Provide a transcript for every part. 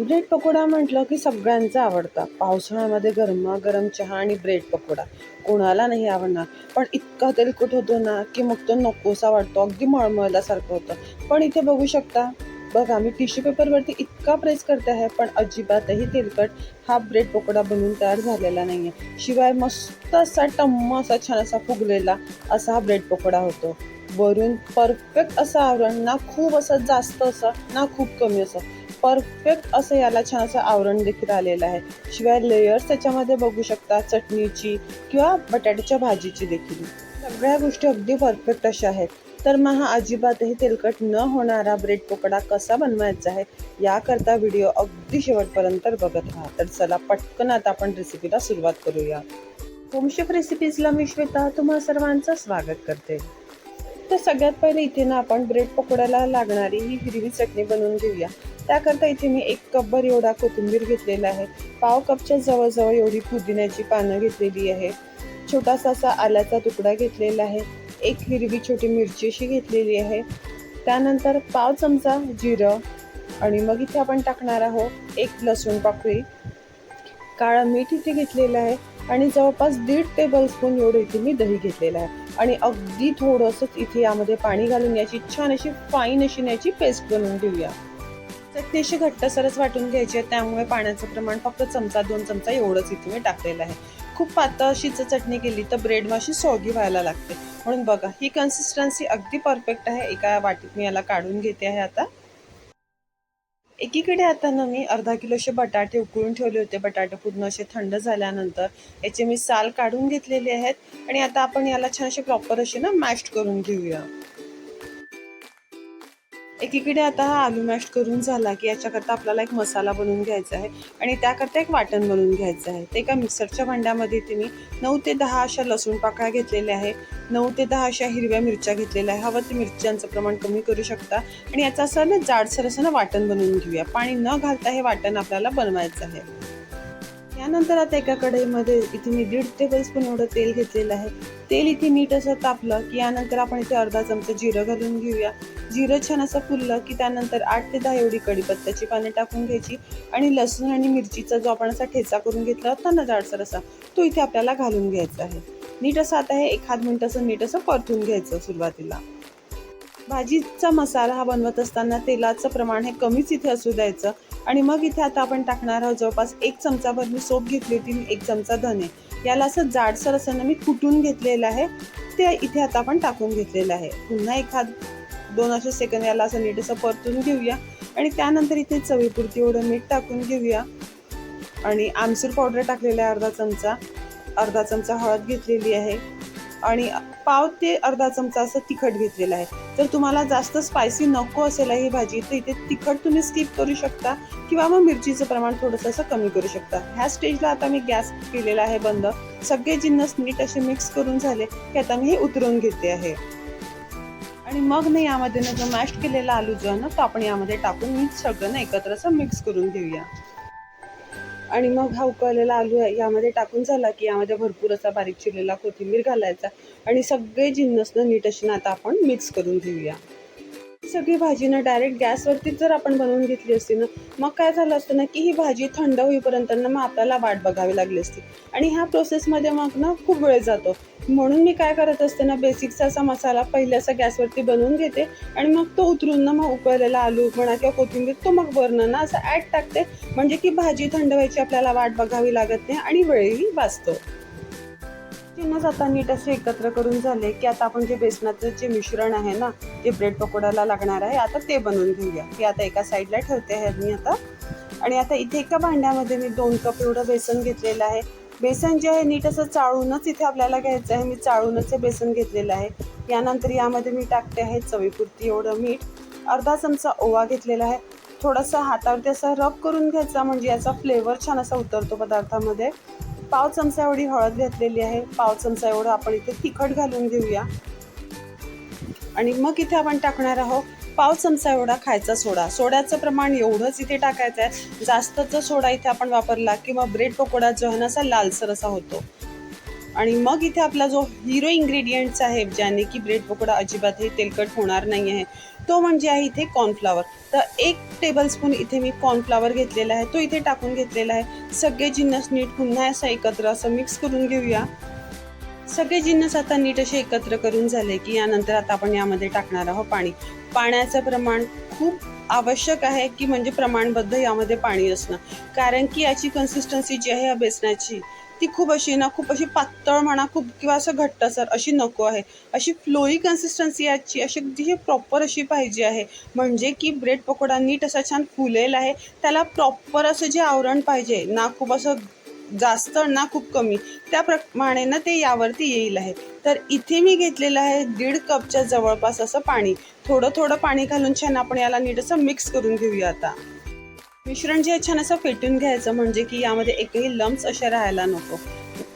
Bread pakoda म्हटलं की सगळ्यांचा आवडता. पावसाळ्यामध्ये गरमागरम चहा आणि ब्रेड पकोडा. कोणाला नाही आवडणार. पण इतका तेलकट होतो ना की मग तो नकोसा वाटतो. अगदी मळमळल्यासारखं होतं. पण इथे बघू शकता बघा मी टिश्यू पेपरवरती इतका प्रेस करते आहे पण अजिबातही तेलकट हा ब्रेड पकोडा बनवून तयार झालेला नाही आहे शिवाय मस्त असा टम्म असा छान असा फुगलेला असा हा ब्रेड पकोडा होतो. वरून परफेक्ट असं आवरण ना खूप असं जास्त असं ना खूप कमी असं. परफेक्ट असं याला छान असं आवरण देखील आलेलं आहे. शिवाय लेयर्स त्याच्यामध्ये बघू शकता चटणीची किंवा बटाट्याच्या भाजीची देखील. सगळ्या गोष्टी अगदी परफेक्ट अशा आहेत. तर मग हा अजिबातही तेलकट न होणारा ब्रेड पकोडा कसा बनवायचा आहे याकरता व्हिडिओ अगदी शेवटपर्यंत बघत राहा. तर चला पटकन आता आपण रेसिपीला सुरुवात करूया. होमशेफ रेसिपीजला मी श्वेता तुम्हा सर्वांचं स्वागत करते. तर सगळ्यात पहिले इथे ना आपण ब्रेड पकोड्याला लागणारी ही हिरवी चटणी बनवून घेऊया. त्याकरता इथे मी एक कपभर एवढा कोथिंबीर घेतलेला आहे. पाव कपच्या जवळजवळ एवढी पुदिन्याची पानं घेतलेली आहे. छोटासा असा आल्याचा तुकडा घेतलेला आहे. एक हिरवी छोटी मिरची अशी घेतलेली आहे. त्यानंतर पाव चमचा जिरं आणि मग इथे आपण टाकणार आहोत एक लसूण पाकळी काळं मीठ इथे घेतलेलं आहे आणि जवळपास दीड टेबल स्पून एवढं इथे मी दही घेतलेलं आहे. आणि अगदी थोडंसंच इथे यामध्ये पाणी घालून याची छान अशी फाईन अशी याची पेस्ट बनवून घेऊया चटणी अशी घट्टसरच वाटून घ्यायची आहे. त्यामुळे पाण्याचं प्रमाण फक्त चमचा दोन चमचा एवढंच इथे मी टाकलेलं आहे. खूप पातळ अशी चटणी केली तर ब्रेड अशी सोगी व्हायला लागते. म्हणून बघा ही कन्सिस्टन्सी अगदी परफेक्ट आहे. एका वाटीत मी याला काढून घेते आहे आता. एकीकडे आता ना मी अर्धा किलोचे बटाटे उकळून ठेवले होते. बटाटे पूर्ण असे थंड झाल्यानंतर याचे मी साल काढून घेतलेले आहेत. आणि आता आपण याला छान असे प्रॉपर असे ना मॅश करून घेऊया. एकीकडे आता हा आलू मॅश करून झाला की याच्याकरता आपल्याला एक मसाला बनवून घ्यायचा आहे आणि त्याकरता एक वाटण बनवून घ्यायचं आहे. ते एका मिक्सरच्या भांड्यामध्ये इथे मी नऊ ते दहा अशा लसूण पाकळ्या घेतलेल्या आहे. नऊ ते दहा अशा हिरव्या मिरच्या घेतलेल्या आहे. हवं ते मिरच्यांचं प्रमाण कमी करू शकता आणि याचं असं ना जाडसर असं ना वाटण बनवून घेऊया. पाणी न घालता हे वाटण आपल्याला बनवायचं आहे. यानंतर आता एका कढईमध्ये इथे मी दीड टेबल स्पून एवढं तेल घेतलेलं आहे. तेल इथे नीट असं तापलं की यानंतर आपण इथे अर्धा चमचा जिरं घालून घेऊया. जिरं छान असं फुललं की त्यानंतर आठ ते दहा एवढी कढीपत्त्याची पाने टाकून घ्यायची आणि लसूण आणि मिरचीचा जो आपण असा ठेचा करून घेतला होता ना जाडसर असा तो इथे आपल्याला घालून घ्यायचा आहे. नीट असं आता हे एखाद मिनिट असं नीट असं परतून घ्यायचं सुरुवातीला. भाजीचा मसाला हा बनवत असताना तेलाचं प्रमाण हे कमीच इथे असू द्यायचं. आणि मग इथे आता आपण टाकणार आहोत जवळपास एक चमचाभर मी सोप घेतली होती एक चमचा धने. याला असं जाडसर असं ना मी कुटून घेतलेलं आहे. ते इथे आता आपण टाकून घेतलेलं आहे. पुन्हा एखाद दोन असे सेकंद याला असं नीट असं परतून घेऊया. आणि त्यानंतर इथे चवीपुरती एवढं मीठ टाकून घेऊया. आणि आमसूर पावडर टाकलेला आहे अर्धा चमचा. अर्धा चमचा हळद घेतलेली आहे. आणि पाव ते अर्धा चमचा असं तिखट घेतलेलं आहे. तर तुम्हाला जास्त स्पायसी नको असेल ही भाजी तर इथे तिखट तुम्ही स्किप करू शकता. किंवा मग मिरचीचं प्रमाण थोडंसं असं कमी करू शकता. ह्या स्टेजला आता मी गॅस केलेला आहे बंद. सगळे जिन्नस नीट असे मिक्स करून झाले की आता मी हे उतरून घेते आहे. आणि मग ना यामध्ये ना जो मॅश केलेला आलू जो आहे ना तो आपण यामध्ये टाकून मी सगळं ना एकत्र असं मिक्स करून घेऊया. आणि मग हा उकळलेला आलू आहे यामध्ये टाकून झाला की यामध्ये भरपूर असा बारीक चिरलेला कोथिंबीर घालायचा. आणि सगळे जिन्नसनं नीट अशी ना आता आपण मिक्स करून घेऊया. सगळी भाजी ना डायरेक्ट गॅसवरतीच जर आपण बनवून घेतली असती ना मग काय झालं असतं ना की ही भाजी थंड होईपर्यंत ना मग आपल्याला वाट बघावी लागली असती. आणि ह्या प्रोसेसमध्ये मग ना खूप वेळ जातो. म्हणून मी काय करत असते ना बेसिकचा असा मसाला पहिले असा गॅसवरती बनवून घेते आणि मग तो उतरून ना मग उकळलेला आलू म्हणा किंवा कोथिंबीर तो मग वरण ना असं ॲड टाकते. म्हणजे की भाजी थंड व्हायची आपल्याला वाट बघावी लागत नाही आणि वेळही वाचतो. जिन्नस आता नीट असे एकत्र करून झाले की आता आपण जे बेसनाचं जे मिश्रण आहे ना जे ब्रेड पकोड्याला लागणार आहे आता ते बनवून घेऊया. ते आता एका साईडला ठेवते आहे मी आता. आणि आता इथे एका भांड्यामध्ये मी दोन कप एवढं बेसन घेतलेलं आहे. बेसन जे आहे नीट असं चाळूनच इथे आपल्याला घ्यायचं आहे. मी चाळूनच हे बेसन घेतलेलं आहे. यानंतर यामध्ये मी टाकते आहे चवीपुरती एवढं मीठ. अर्धा चमचा ओवा घेतलेला आहे. थोडासा हातावरती असा रब करून घ्यायचा म्हणजे याचा फ्लेवर छान असा उतरतो पदार्थामध्ये. पाव चमचा एवढी हळद घेतलेली आहे. पाव चमचा एवढं आपण इथे तिखट घालून घेऊया. आणि मग इथे आपण टाकणार आहोत पाव चमचा एवढा खायचा सोडा. सोड्याचं प्रमाण एवढंच इथे टाकायचं आहे. जास्तचा सोडा इथे आपण वापरला किंवा ब्रेड पकोडा जो आहे ना असा लालसर असा होतो. आणि मग इथे आपला जो हिरो इंग्रेडियंट्स आहे ज्याने की ब्रेड पकोडा अजिबातही तेलकट होणार नाही आहे तो म्हणजे आहे इथे कॉर्नफ्लावर तर एक टेबलस्पून इथे मी कॉर्नफ्लावर घेतलेला आहे. तो इथे टाकून घेतलेला आहे. सगळे जिन्नस नीट पुन्हा असं एकत्र असं मिक्स करून घेऊया. सगळे जिन्नस आता नीट असे एकत्र करून झाले की यानंतर आता आपण यामध्ये टाकणार आहोत पाणी. पाण्याचं प्रमाण खूप आवश्यक आहे की म्हणजे प्रमाणबद्ध यामध्ये पाणी असणं. कारण की याची कन्सिस्टन्सी जी आहे या बेसनाची ती खूप अशी ना खूप अशी पातळ म्हणा खूप किंवा असं घट्टसर अशी नको आहे. अशी फ्लोई कन्सिस्टन्सी याची अशी अगदी प्रॉपर अशी पाहिजे आहे. म्हणजे की ब्रेड पकोडा नीट असा छान फुलेला आहे त्याला प्रॉपर असं जे आवरण पाहिजे ना खूप असं जास्त ना खूप कमी त्याप्रमाणे ना ते यावरती येईल आहे. तर इथे मी घेतलेलं आहे दीड कपच्या जवळपास असं पाणी. थोडं थोडं पाणी घालून छान आपण याला नीट असं मिक्स करून घेऊया आता. मिश्रण जे छान असं फेटून घ्यायचं म्हणजे की यामध्ये एकही लम्स अशा राहायला नको.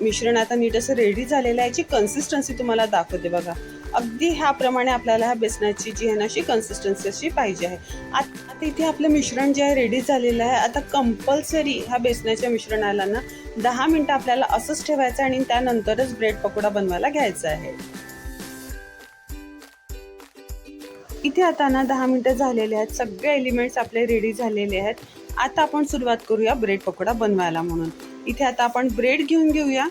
मिश्रण आता नीट असं रेडी झालेलं आहे याची कन्सिस्टन्सी तुम्हाला दाखवते बघा. अगदी ह्याप्रमाणे आपल्याला ह्या बेसनाची जी आहे ना अशी कन्सिस्टन्सी अशी पाहिजे आहे. आता इथे आपलं मिश्रण जे आहे रेडी झालेलं आहे. आता कंपल्सरी ह्या बेसनाच्या मिश्रणाला ना दहा मिनटं आपल्याला असंच ठेवायचं आणि त्यानंतरच ब्रेड पकोडा बनवायला घ्यायचा आहे. इथे आता ना दहा मिनटं झालेले आहेत. सगळे एलिमेंट्स आपले रेडी झालेले आहेत. आता आपण सुरुवात करूया ब्रेड पकोडा बनवायला म्हणून. इथे आता आपण ब्रेड घेऊन घेऊया.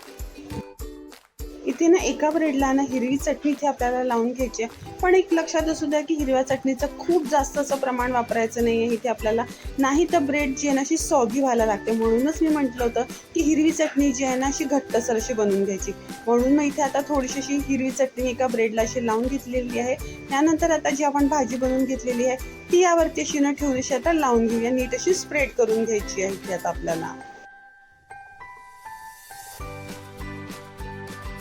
इथे ना एका ब्रेडला ना हिरवी चटणी इथे आपल्याला लावून घ्यायची आहे. पण एक लक्षात असू द्या की हिरव्या चटणीचं खूप जास्त असं प्रमाण वापरायचं नाही आहे इथे आपल्याला नाही तर ब्रेड जी आहे ना अशी सॉगी व्हायला लागते. म्हणूनच मी म्हटलं होतं की हिरवी चटणी जी आहे ना अशी घट्टसर अशी बनवून घ्यायची. म्हणून मग इथे आता थोडीशी अशी हिरवी चटणी एका ब्रेडला अशी लावून घेतलेली आहे. त्यानंतर आता जी आपण भाजी बनवून घेतलेली आहे ती यावरती अशी न ठेवून अशी आता लावून घेऊया. नीट अशी स्प्रेड करून घ्यायची आहे इथे आता आपल्याला.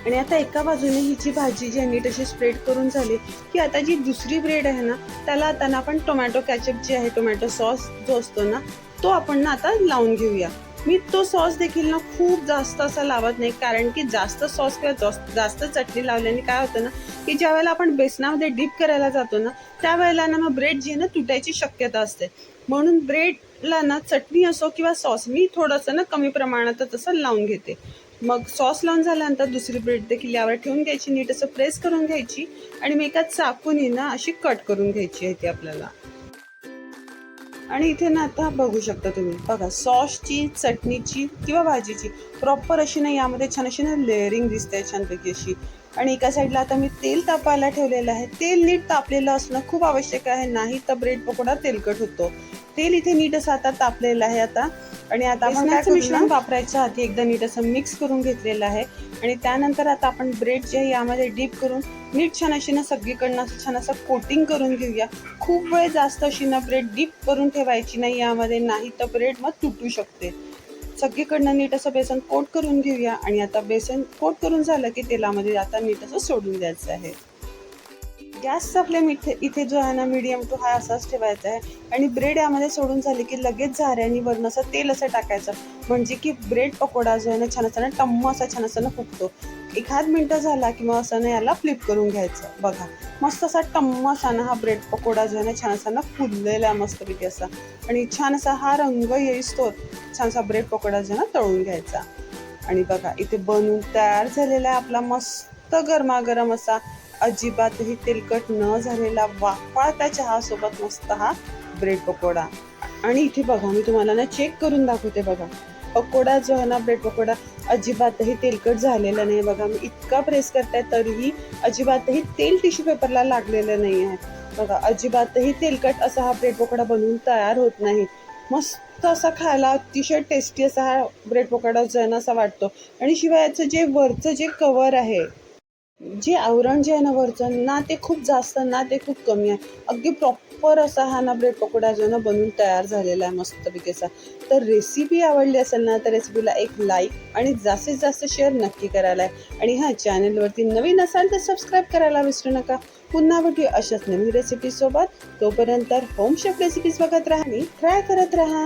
आणि आता एका बाजूने ही जी भाजी जी आहे नीट अशी स्प्रेड करून झाली की आता जी दुसरी ब्रेड आहे ना त्याला आता ना आपण टोमॅटो कॅचअप जे आहे टोमॅटो सॉस जो असतो ना तो आपण ना आता लावून घेऊया. मी तो सॉस देखील ना खूप जास्त असा लावत नाही कारण की जास्त सॉस किंवा जास्त चटणी लावल्याने काय होतं ना की ज्या वेळेला आपण बेसनामध्ये डीप करायला जातो ना त्यावेळेला ना मग ब्रेड जी आहे ना तुटायची शक्यता असते. म्हणून ब्रेडला ना चटणी असो किंवा सॉस मी थोडंसं ना कमी प्रमाणातच असं लावून घेते. मग सॉस लावून झाल्यानंतर दुसरी ब्रेड देखील यावर ठेवून घ्यायची नीट असं प्रेस करून घ्यायची आणि मी एका चाकूनी ना अशी कट करून घ्यायची आहे ती आपल्याला. आणि इथे ना आता बघू शकता तुम्ही बघा सॉसची चटणीची किंवा भाजीची प्रॉपर अशी ना यामध्ये छान अशी ना लेअरिंग दिसते छानपैकी अशी. आणि एका साईडला आता मी तेल तापायला ठेवलेलं आहे. तेल नीट तापलेलं असणं खूप आवश्यक आहे नाही तर ब्रेड पकोडा तेलकट होतो. तेल इथे नीट असं आता तापलेलं आहे आता. आणि आता आपण काय मिश्रण वापरायच्या आधी एकदा नीट असं मिक्स करून घेतलेलं आहे. आणि त्यानंतर आता आपण ब्रेड जे आहे यामध्ये डीप करून नीट छान अशी ना सगळीकडनं असं छान असं कोटिंग करून घेऊया. खूप वेळ जास्त अशी ना ब्रेड डीप करून ठेवायची नाही यामध्ये नाही तर ब्रेड मग तुटू शकते. सगळीकडनं नीट असं बेसन कोट करून घेऊया. आणि आता बेसन कोट करून झालं की तेलामध्ये आता नीट असं सोडून द्यायचं आहे. गॅसचा फ्लेम इथे इथे जो आहे ना मीडियम टू हाय असाच ठेवायचा आहे. आणि ब्रेड यामध्ये सोडून झाली की लगेच झाऱ्याने वरून असं तेल असं टाकायचं. म्हणजे की ब्रेड पकोडा जो आहे ना छान असताना टम्म असा छान असताना ना फुगतो. एखाद मिनटं झाला की मग असं ना याला फ्लिप करून घ्यायचं. बघा मस्त असा टम्म असा ना हा ब्रेड पकोडा जो आहे ना छान असाना फुललेला आहे मस्तपैकी असा. आणि छान असा हा रंग येईस्तो छानसा ब्रेड पकोडा जो आहे ना तळून घ्यायचा. आणि बघा इथे बनवून तयार झालेला आहे आपला मस्त गरमागरम असा अजिबातही तेलकट न झालेला वाफाळता चहासोबत मस्त हा ब्रेड पकोडा. आणि इथे बघा मी तुम्हाला ना चेक करून दाखवते बघा. पकोडा जो आहे ना ब्रेड पकोडा अजिबातही तेलकट झालेला नाही बघा. मी इतका प्रेस करताय तरीही अजिबातही तेल टिश्यू पेपरला लागलेलं नाही आहे. बघा अजिबातही तेलकट असा हा ब्रेड पकोडा बनवून तयार होत नाही. मस्त असा खायला अतिशय टेस्टी असा हा ब्रेड पकोडा जो आहे ना असा वाटतो. आणि शिवाय याचं जे वरचं जे कवर आहे जे आवरण जे आहे ना वरचं ना ते खूप जास्त ना ते खूप कमी आहे. अगदी प्रॉपर असा हा ना ब्रेड पकोडा जो ना बनवून तयार झालेला आहे मस्तपैकी तर रेसिपी आवडली असेल ना तर रेसिपीला एक लाईक आणि जास्तीत जास्त शेअर नक्की करायला आहे. आणि हा चॅनलवरती नवीन असाल तर सबस्क्राईब करायला विसरू नका. पुन्हा भेटू अशाच नवीन रेसिपीसोबत तोपर्यंत होम शेफ रेसिपीज बघत राहा आणि ट्राय करत राहा.